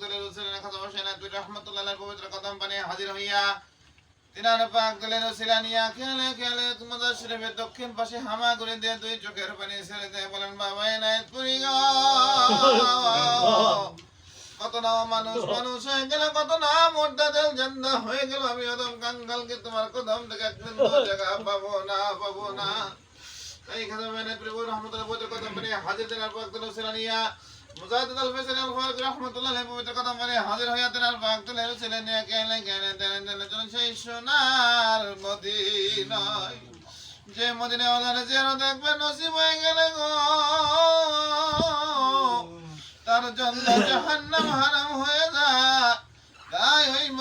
দলে দলে দক্ষিণ পাশে হামা করে দিয়ে দুই চোখের পানি ছেড়ে দিয়ে। বলেন, বাবা কত না মানুষ মানুষ হয়ে গেল কত না মোদ্দাদের জান্দা হয়ে গেল। আমি অদম কাঙ্গালকে তোমার কদম থেকে একদিন জায়গা পাবো না পাবো না। خدم بين البلوين رحمة الله بوتر قدم بني حاضر دين الفاق دلو سرانيا مزاد دل فسن الفاق رحمة الله لهم بوتر قدم بني حاضر هيا دين الفاق دلو سرانيا كهلا كهلا دين دين جن شيء شنار مدينة যে মদিনে ওলার জেরো দেখবে নসিব হয়ে গেলে গো তার জন্য জাহান্নাম হার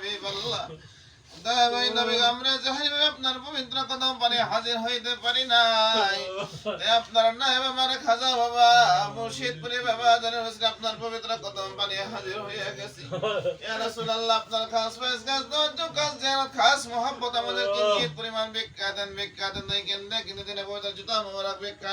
হাবিবাল্লাহ আপনার পবিত্র কদম পানে হাজির হইতে পারি নাই আপনার নাইব আমার খাজা বাবা মুর্শিদপুরি বাবা জানেন আপনার পবিত্র কদম পানে হাজির হয়ে গেছি ইয়া আপনার খাস ফয়েজ খাস দোয়া খাস জিয়ারত খাস মোহাব্বত আমাদের কিঞ্চিত পরিমাণ ভিক্ষা দেন নাই কেন কিন্তু দিনে পবিত্র জুতা মোবারক ভিক্ষা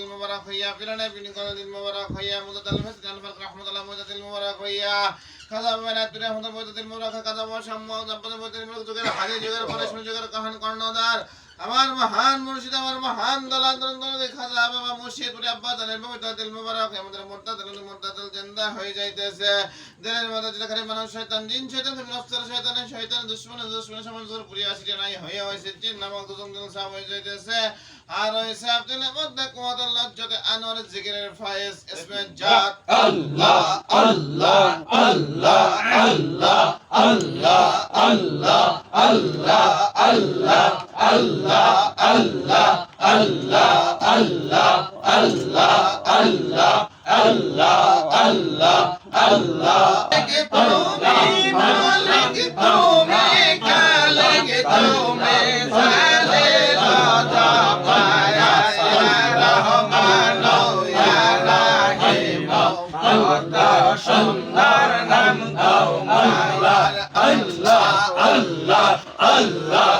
মুজাদাতিল মুবারক হইয়া ফিরানা বিন কলাদিল মুবারক হইয়া মুজাদাল ফাসিদ আল ফারক রাহমাতুল্লাহ মুজাদাতিল মুবারক হইয়া কাজা মানা তুরে মুজাদাতিল মুবারক কাজা মা শাম্মা জাবাদ মুজাদাতিল মুবারক যুগের হাজি যুগের পরে যুগের কাহান কর্ণদার আমার মহান মুর্শিদ আমার মহান দলাল দলাল খাজা বাবা মুর্শিদ পুরে আব্বা জানের পবিত্র দিল মুবারক আমাদের মুর্তাদ মুর্তাদ জিন্দা হয়ে যাইতেছে। দিলের মধ্যে যেটা খালি মানুষ শয়তান জিন শয়তান নফসের শয়তান শয়তান দুশ্মন দুশ্মন সমান জোর পুরি আসিতে নাই হয়ে হয়েছে জিন নামক দুজন দিল সাব হয়ে যাইতেছে। আর হয়েছে আব্দুলের মধ্যে আল্লাহ লজ্জতে আনোয়ার জিকিরের ফায়েজ ইসমে জাত। Allah, Allah, Allah, Allah, Allah, Allah, Allah, Allah, Allah, Allah, Allah, Allah, Allah, Allah, Allah, Allah, Allah. লেগে তুমি মালিক তুমি কালেগে তুমি সালে লতা পায়া ইয়া রহমান ইয়া রাহিম কত সুন্দর নাম তোমার আল্লাহ